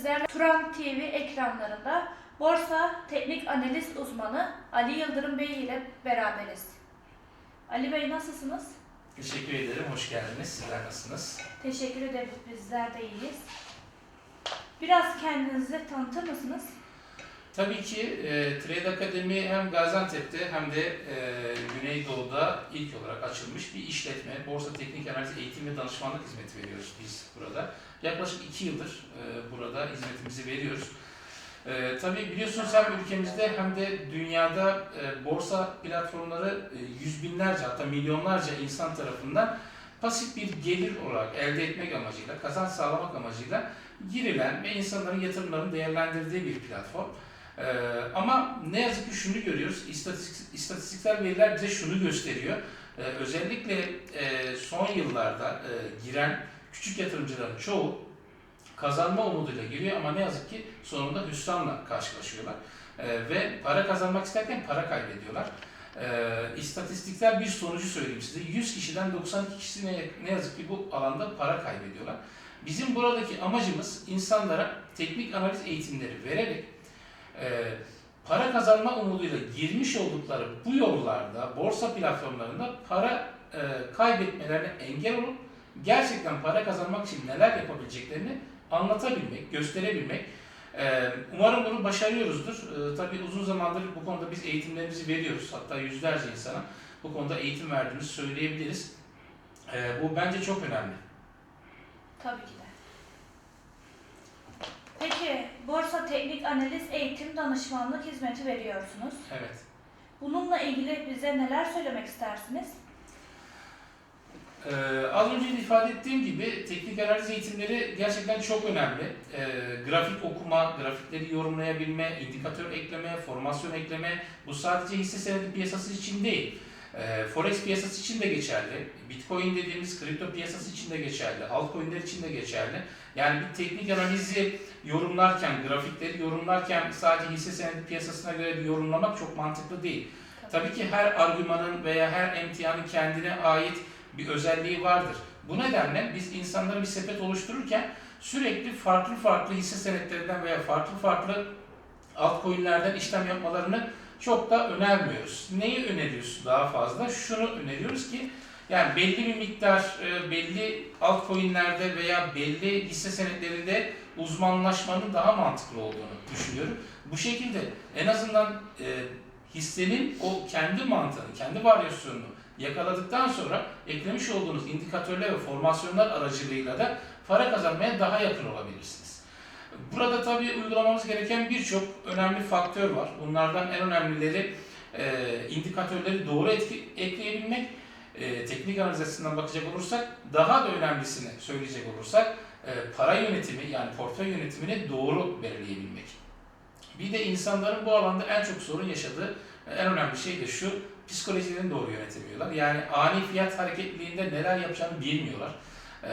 sizlerle Turan TV ekranlarında borsa teknik analiz uzmanı Ali Yıldırım Bey ile beraberiz. Ali Bey nasılsınız? Teşekkür ederim, hoş geldiniz. Sizler nasılsınız? Teşekkür ederiz. Bizler de iyiyiz. Biraz kendinizi tanıtır mısınız? Tabii ki e, Trade Akademi hem Gaziantep'te hem de e, Güneydoğu'da ilk olarak açılmış bir işletme. Borsa teknik analiz eğitim ve danışmanlık hizmeti veriyoruz biz burada. Yaklaşık iki yıldır e, burada hizmetimizi veriyoruz. E, tabii biliyorsunuz hem ülkemizde hem de dünyada e, borsa platformları e, yüz binlerce hatta milyonlarca insan tarafından pasif bir gelir olarak elde etmek amacıyla, kazanç sağlamak amacıyla girilen ve insanların yatırımlarını değerlendirdiği bir platform. Ee, ama ne yazık ki şunu görüyoruz, istatistik, istatistiksel veriler bize şunu gösteriyor. Ee, özellikle e, son yıllarda e, giren küçük yatırımcıların çoğu kazanma umuduyla giriyor ama ne yazık ki sonunda hüsranla karşılaşıyorlar. Ee, ve para kazanmak isterken para kaybediyorlar. Ee, istatistiksel bir sonucu söyleyeyim size. 100 kişiden 92 kişi ne, ne yazık ki bu alanda para kaybediyorlar. Bizim buradaki amacımız insanlara teknik analiz eğitimleri vererek e, para kazanma umuduyla girmiş oldukları bu yollarda, borsa platformlarında para e, kaybetmelerine engel olup gerçekten para kazanmak için neler yapabileceklerini anlatabilmek, gösterebilmek. E, umarım bunu başarıyoruzdur. E, tabii uzun zamandır bu konuda biz eğitimlerimizi veriyoruz. Hatta yüzlerce insana bu konuda eğitim verdiğimizi söyleyebiliriz. E, bu bence çok önemli. Tabii ki. Peki borsa teknik analiz eğitim danışmanlık hizmeti veriyorsunuz. Evet. Bununla ilgili bize neler söylemek istersiniz? Ee, az önce de ifade ettiğim gibi teknik analiz eğitimleri gerçekten çok önemli. Ee, grafik okuma, grafikleri yorumlayabilme, indikatör ekleme, formasyon ekleme bu sadece hisse senedi piyasası için değil. Ee, Forex piyasası için de geçerli. Bitcoin dediğimiz kripto piyasası için de geçerli. Altcoin'ler için de geçerli. Yani bir teknik analizi yorumlarken, grafikleri yorumlarken sadece hisse senedi piyasasına göre yorumlamak çok mantıklı değil. Tabii ki her argümanın veya her emtianın kendine ait bir özelliği vardır. Bu nedenle biz insanlara bir sepet oluştururken sürekli farklı farklı hisse senetlerinden veya farklı farklı altcoin'lerden işlem yapmalarını çok da önermiyoruz. Neyi öneriyoruz daha fazla? Şunu öneriyoruz ki yani belli bir miktar e, belli altcoin'lerde veya belli hisse senetlerinde uzmanlaşmanın daha mantıklı olduğunu düşünüyorum. Bu şekilde en azından e, hissenin o kendi mantığını, kendi varyasyonunu yakaladıktan sonra eklemiş olduğunuz indikatörler ve formasyonlar aracılığıyla da para kazanmaya daha yakın olabilirsiniz. Burada tabii uygulamamız gereken birçok önemli faktör var. Bunlardan en önemlileri e, indikatörleri doğru etki, ekleyebilmek, e, teknik analiz açısından bakacak olursak, daha da önemlisini söyleyecek olursak, e, para yönetimi yani portföy yönetimini doğru belirleyebilmek. Bir de insanların bu alanda en çok sorun yaşadığı e, en önemli şey de şu, psikolojilerini doğru yönetemiyorlar. Yani ani fiyat hareketliliğinde neler yapacağını bilmiyorlar. E,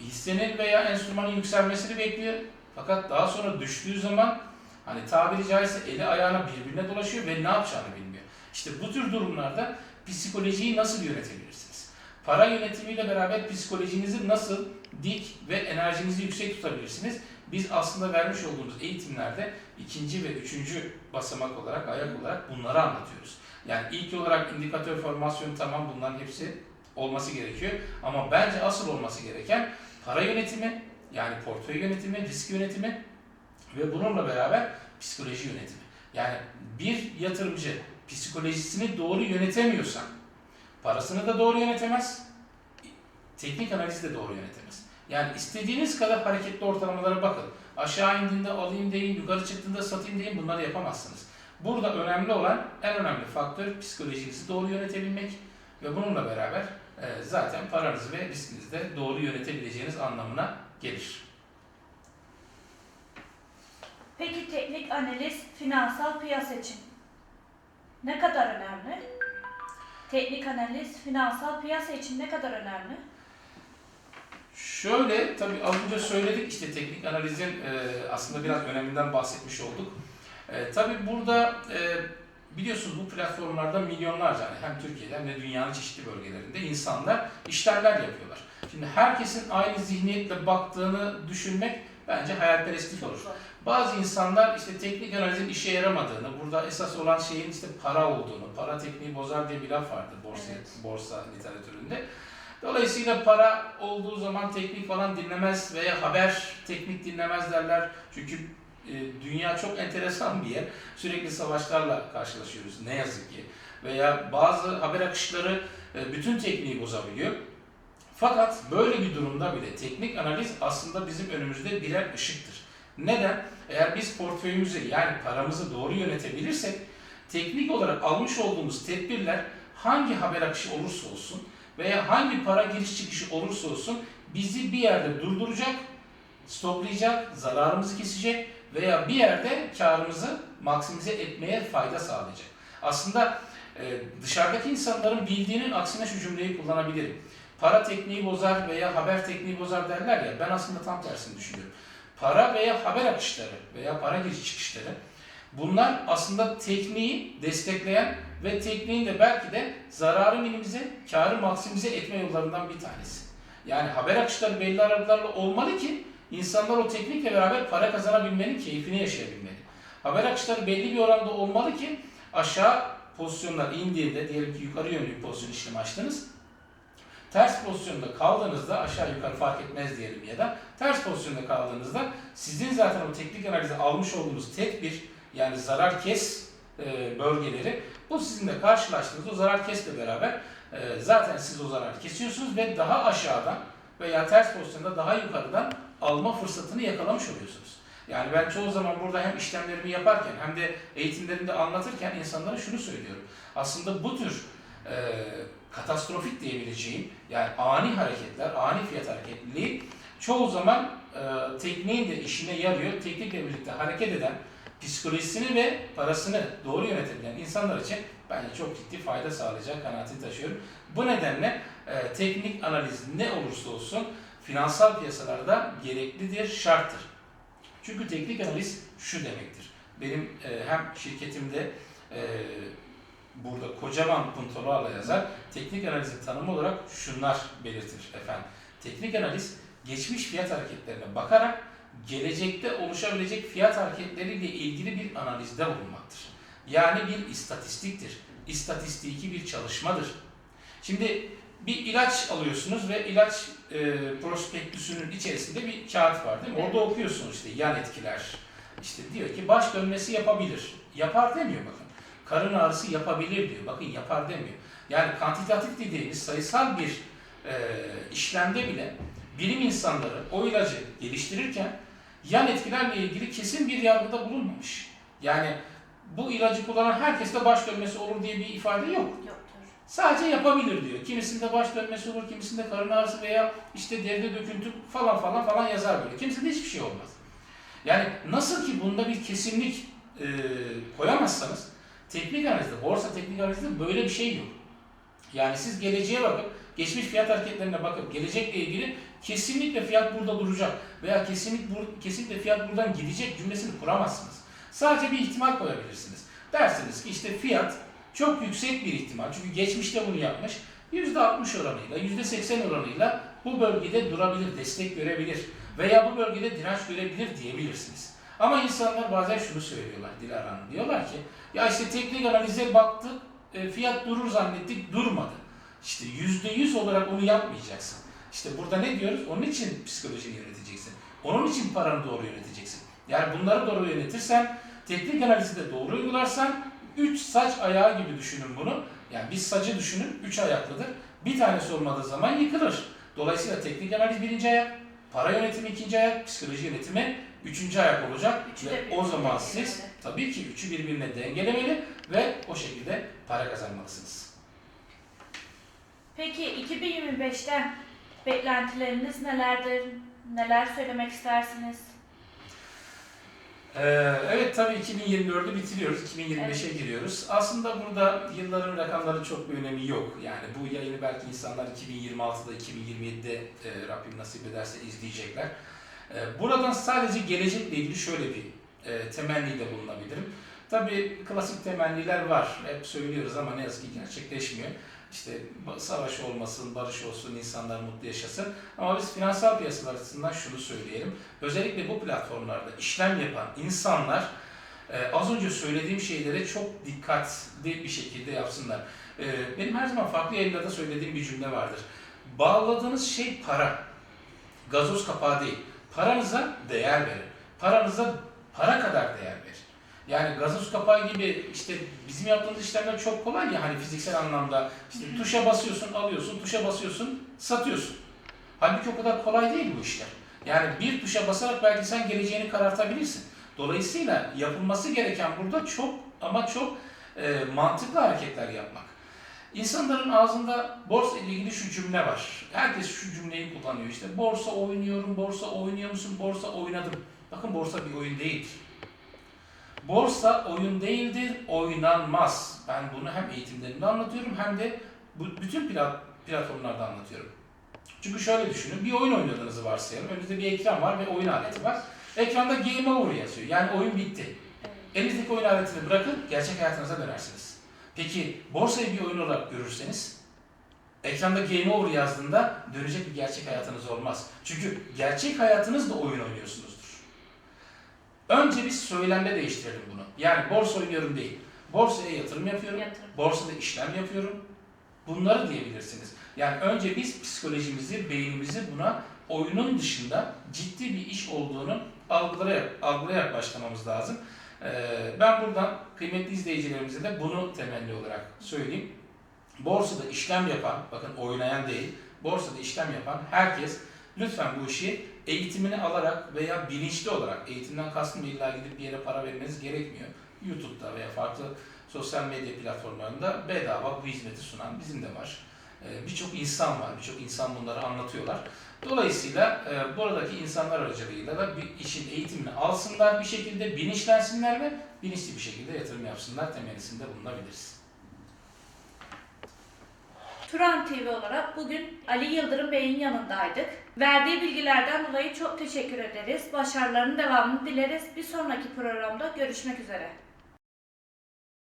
hissenin veya enstrümanın yükselmesini bekliyor. Fakat daha sonra düştüğü zaman hani tabiri caizse eli ayağına birbirine dolaşıyor ve ne yapacağını bilmiyor. İşte bu tür durumlarda psikolojiyi nasıl yönetebilirsiniz? Para yönetimiyle beraber psikolojinizi nasıl dik ve enerjinizi yüksek tutabilirsiniz? Biz aslında vermiş olduğumuz eğitimlerde ikinci ve üçüncü basamak olarak, ayak olarak bunları anlatıyoruz. Yani ilk olarak indikatör formasyonu tamam bunların hepsi olması gerekiyor. Ama bence asıl olması gereken para yönetimi, yani portföy yönetimi, risk yönetimi ve bununla beraber psikoloji yönetimi. Yani bir yatırımcı psikolojisini doğru yönetemiyorsa parasını da doğru yönetemez, teknik analizi de doğru yönetemez. Yani istediğiniz kadar hareketli ortalamalara bakın. Aşağı indiğinde alayım deyin, yukarı çıktığında satayım deyin bunları yapamazsınız. Burada önemli olan, en önemli faktör psikolojinizi doğru yönetebilmek ve bununla beraber e, zaten paranızı ve riskinizi de doğru yönetebileceğiniz anlamına gelir. Peki teknik analiz finansal piyasa için ne kadar önemli? Teknik analiz finansal piyasa için ne kadar önemli? Şöyle, tabii az önce söyledik işte teknik analizin e, aslında biraz öneminden bahsetmiş olduk. E, tabii burada e, biliyorsunuz bu platformlarda milyonlarca yani hem Türkiye'de hem de dünyanın çeşitli bölgelerinde insanlar işlemler yapıyorlar. Şimdi herkesin aynı zihniyetle baktığını düşünmek bence hayalperestlik olur. Bazı insanlar işte teknik analizin işe yaramadığını, burada esas olan şeyin işte para olduğunu, para tekniği bozar diye bir laf vardı borsa, Evet. borsa literatüründe. Dolayısıyla para olduğu zaman teknik falan dinlemez veya haber teknik dinlemez derler. Çünkü dünya çok enteresan bir yer. Sürekli savaşlarla karşılaşıyoruz ne yazık ki. Veya bazı haber akışları e, bütün tekniği bozabiliyor. Fakat böyle bir durumda bile teknik analiz aslında bizim önümüzde birer ışıktır. Neden? Eğer biz portföyümüzü yani paramızı doğru yönetebilirsek teknik olarak almış olduğumuz tedbirler hangi haber akışı olursa olsun veya hangi para giriş çıkışı olursa olsun bizi bir yerde durduracak, stoplayacak, zararımızı kesecek veya bir yerde karımızı maksimize etmeye fayda sağlayacak. Aslında e, dışarıdaki insanların bildiğinin aksine şu cümleyi kullanabilirim. Para tekniği bozar veya haber tekniği bozar derler ya ben aslında tam tersini düşünüyorum. Para veya haber akışları veya para giriş çıkışları bunlar aslında tekniği destekleyen ve tekniğin de belki de zararı minimize, karı maksimize etme yollarından bir tanesi. Yani haber akışları belli aralıklarla olmalı ki insanlar o teknikle beraber para kazanabilmenin keyfini yaşayabilmeli. Haber akışları belli bir oranda olmalı ki aşağı pozisyonlar indiğinde diyelim ki yukarı yönlü bir pozisyon işlemi açtınız. Ters pozisyonda kaldığınızda aşağı yukarı fark etmez diyelim ya da ters pozisyonda kaldığınızda sizin zaten o teknik analize almış olduğunuz tedbir yani zarar kes e, bölgeleri bu sizinle karşılaştığınız o zarar kesle beraber e, zaten siz o zararı kesiyorsunuz ve daha aşağıdan veya ters pozisyonda daha yukarıdan alma fırsatını yakalamış oluyorsunuz. Yani ben çoğu zaman burada hem işlemlerimi yaparken hem de eğitimlerimde anlatırken insanlara şunu söylüyorum. Aslında bu tür e, katastrofik diyebileceğim yani ani hareketler, ani fiyat hareketliliği çoğu zaman e, tekniğin de işine yarıyor. Teknikle birlikte hareket eden psikolojisini ve parasını doğru yönetebilen insanlar için bence çok ciddi fayda sağlayacak kanaatini taşıyorum. Bu nedenle e, teknik analiz ne olursa olsun finansal piyasalarda gereklidir, şarttır. Çünkü teknik analiz şu demektir. Benim e, hem şirketimde e, burada kocaman puntolarla yazar. Teknik analizin tanımı olarak şunlar belirtir efendim. Teknik analiz geçmiş fiyat hareketlerine bakarak gelecekte oluşabilecek fiyat hareketleriyle ilgili bir analizde bulunmaktır. Yani bir istatistiktir. İstatistiki bir çalışmadır. Şimdi bir ilaç alıyorsunuz ve ilaç e, prospektüsünün içerisinde bir kağıt var değil mi? Orada okuyorsunuz işte yan etkiler. İşte diyor ki baş dönmesi yapabilir. Yapar demiyor bakın. Karın ağrısı yapabilir diyor. Bakın yapar demiyor. Yani kantitatif dediğimiz sayısal bir e, işlemde bile bilim insanları o ilacı geliştirirken yan etkilerle ilgili kesin bir yargıda bulunmamış. Yani bu ilacı kullanan herkeste baş dönmesi olur diye bir ifade yok. Yoktur. Sadece yapabilir diyor. Kimisinde baş dönmesi olur, kimisinde karın ağrısı veya işte deride döküntü falan falan falan yazar böyle. Kimisinde hiçbir şey olmaz. Yani nasıl ki bunda bir kesinlik e, koyamazsanız teknik analizde, borsa teknik analizde böyle bir şey yok. Yani siz geleceğe bakıp, geçmiş fiyat hareketlerine bakıp gelecekle ilgili kesinlikle fiyat burada duracak veya kesinlikle, bur- kesinlikle fiyat buradan gidecek cümlesini kuramazsınız. Sadece bir ihtimal koyabilirsiniz. Dersiniz ki işte fiyat çok yüksek bir ihtimal. Çünkü geçmişte bunu yapmış. %60 oranıyla, %80 oranıyla bu bölgede durabilir, destek görebilir veya bu bölgede direnç görebilir diyebilirsiniz. Ama insanlar bazen şunu söylüyorlar Dilara. Diyorlar ki ya işte teknik analize baktık, e, fiyat durur zannettik, durmadı. İşte %100 olarak onu yapmayacaksın. İşte burada ne diyoruz? Onun için psikolojini yöneteceksin. Onun için paranı doğru yöneteceksin. Yani bunları doğru yönetirsen, teknik analizi de doğru uygularsan, üç saç ayağı gibi düşünün bunu. Yani bir sacı düşünün, üç ayaklıdır. Bir tanesi olmadığı zaman yıkılır. Dolayısıyla teknik analiz birinci ayak, para yönetimi ikinci ayak, psikoloji yönetimi üçüncü ayak olacak. Üçü ve o zaman siz tabii ki üçü birbirine dengelemeli ve o şekilde para kazanmalısınız. Peki 2025'ten beklentileriniz nelerdir? Neler söylemek istersiniz? Ee, evet tabii 2024'ü bitiriyoruz, 2025'e giriyoruz. Aslında burada yılların rakamları çok bir önemi yok. Yani bu yayını belki insanlar 2026'da, 2027'de e, Rabbim nasip ederse izleyecekler. E, buradan sadece gelecekle ilgili şöyle bir e, temennide bulunabilirim. Tabii klasik temenniler var, hep söylüyoruz ama ne yazık ki gerçekleşmiyor. İşte savaş olmasın, barış olsun, insanlar mutlu yaşasın. Ama biz finansal piyasalar açısından şunu söyleyelim. Özellikle bu platformlarda işlem yapan insanlar e, az önce söylediğim şeylere çok dikkatli bir şekilde yapsınlar. E, benim her zaman farklı yayınlarda söylediğim bir cümle vardır. Bağladığınız şey para. Gazoz kapağı değil. Paranıza değer verin. Paranıza para kadar değer verin. Yani gazoz kapağı gibi işte bizim yaptığımız işlemler çok kolay ya hani fiziksel anlamda işte tuşa basıyorsun alıyorsun, tuşa basıyorsun satıyorsun. Halbuki o kadar kolay değil bu işler. Yani bir tuşa basarak belki sen geleceğini karartabilirsin. Dolayısıyla yapılması gereken burada çok ama çok e, mantıklı hareketler yapmak. İnsanların ağzında borsa ile ilgili şu cümle var. Herkes şu cümleyi kullanıyor işte. Borsa oynuyorum, borsa oynuyor musun, borsa oynadım. Bakın borsa bir oyun değildir. Borsa oyun değildir, oynanmaz. Ben bunu hem eğitimlerimde anlatıyorum hem de bu bütün plat, platformlarda anlatıyorum. Çünkü şöyle düşünün, bir oyun oynadığınızı varsayalım. Önünüzde bir ekran var ve oyun aleti var. Ekranda game over yazıyor. Yani oyun bitti. Elinizdeki oyun aletini bırakın, gerçek hayatınıza dönersiniz. Peki borsayı bir oyun olarak görürseniz, ekranda game over yazdığında dönecek bir gerçek hayatınız olmaz. Çünkü gerçek hayatınızda oyun oynuyorsunuzdur. Önce biz söylemde değiştirelim bunu. Yani borsa oynuyorum değil. Borsaya yatırım yapıyorum. Yatırım. Borsada işlem yapıyorum. Bunları diyebilirsiniz. Yani önce biz psikolojimizi, beynimizi buna oyunun dışında ciddi bir iş olduğunu algılayarak, algılayarak başlamamız lazım. Ee, ben buradan kıymetli izleyicilerimize de bunu temelli olarak söyleyeyim. Borsada işlem yapan, bakın oynayan değil, borsada işlem yapan herkes lütfen bu işi eğitimini alarak veya bilinçli olarak, eğitimden kastım illa gidip bir yere para vermeniz gerekmiyor. YouTube'da veya farklı sosyal medya platformlarında bedava bu hizmeti sunan bizim de var. Ee, Birçok insan var, birçok insan bunları anlatıyorlar. Dolayısıyla e, buradaki insanlar aracılığıyla da bir işin eğitimini alsınlar bir şekilde, bilinçlensinler ve bilinçli bir şekilde yatırım yapsınlar temelisinde bulunabiliriz. Turan TV olarak bugün Ali Yıldırım Bey'in yanındaydık. Verdiği bilgilerden dolayı çok teşekkür ederiz. Başarılarının devamını dileriz. Bir sonraki programda görüşmek üzere.